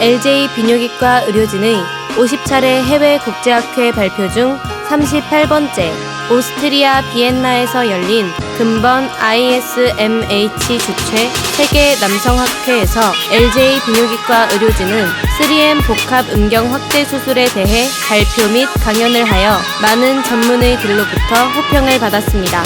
LJ 비뇨기과 의료진의 50차례 해외 국제학회 발표 중 38번째 오스트리아 비엔나에서 열린 금번 ISMH 주최 세계 남성학회에서 LJ 비뇨기과 의료진은 3M 복합 음경 확대 수술에 대해 발표 및 강연을 하여 많은 전문의 들로부터 호평을 받았습니다.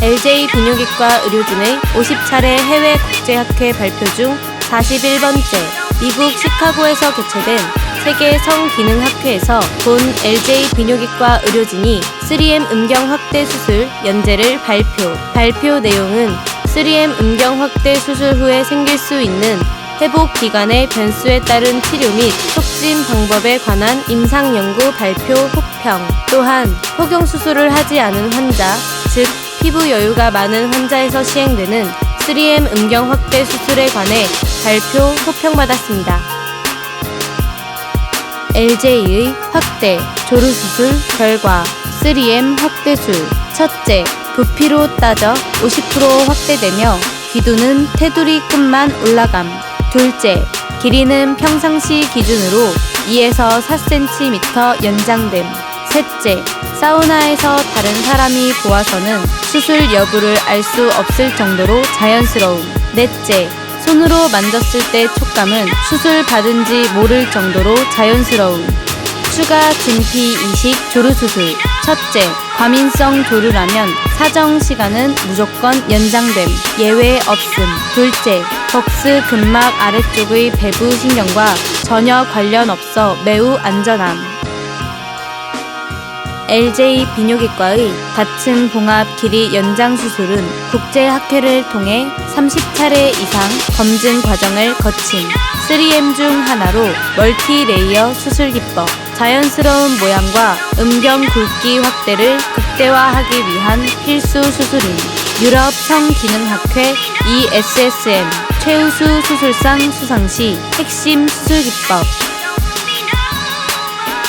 LJ 비뇨기과 의료진의 50차례 해외 국제학회 발표 중 41번째 미국 시카고에서 개최된 세계 성기능학회에서 본 LJ 비뇨기과 의료진이 3M 음경 확대 수술 연재를 발표. 발표 내용은 3M 음경 확대 수술 후에 생길 수 있는 회복 기간의 변수에 따른 치료 및 촉진 방법에 관한 임상 연구 발표 호평. 또한 포경 수술을 하지 않은 환자, 즉 피부 여유가 많은 환자에서 시행되는 3M 음경 확대 수술에 관해 발표 호평받았습니다. LJ의 확대 조르수술 결과 3M 확대술 첫째, 부피로 따져 50% 확대되며 기두는 테두리 끝만 올라감. 둘째, 길이는 평상시 기준으로 2에서 4cm 연장됨. 셋째, 사우나에서 다른 사람이 보아서는 수술 여부를 알 수 없을 정도로 자연스러움. 넷째, 손으로 만졌을 때 촉감은 수술 받은지 모를 정도로 자연스러움. 추가 진피 이식 조르 수술. 첫째, 과민성 조르라면 사정 시간은 무조건 연장됨. 예외 없음. 둘째, 벅스 근막 아래쪽의 배부 신경과 전혀 관련 없어 매우 안전함. LJ 비뇨기과의 다층 봉합 길이 연장 수술은 국제 학회를 통해 30차례 이상 검증 과정을 거친 3M 중 하나로 멀티 레이어 수술 기법, 자연스러운 모양과 음경 굵기 확대를 극대화하기 위한 필수 수술인 유럽 성기능학회 ESSM 최우수 수술상 수상 시 핵심 수술 기법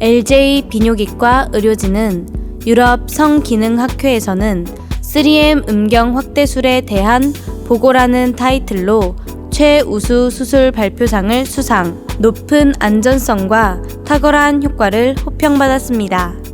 LJ 비뇨기과 의료진은 유럽 성기능학회에서는 3M 음경 확대술에 대한 보고라는 타이틀로 최우수 수술 발표상을 수상, 높은 안전성과 탁월한 효과를 호평받았습니다.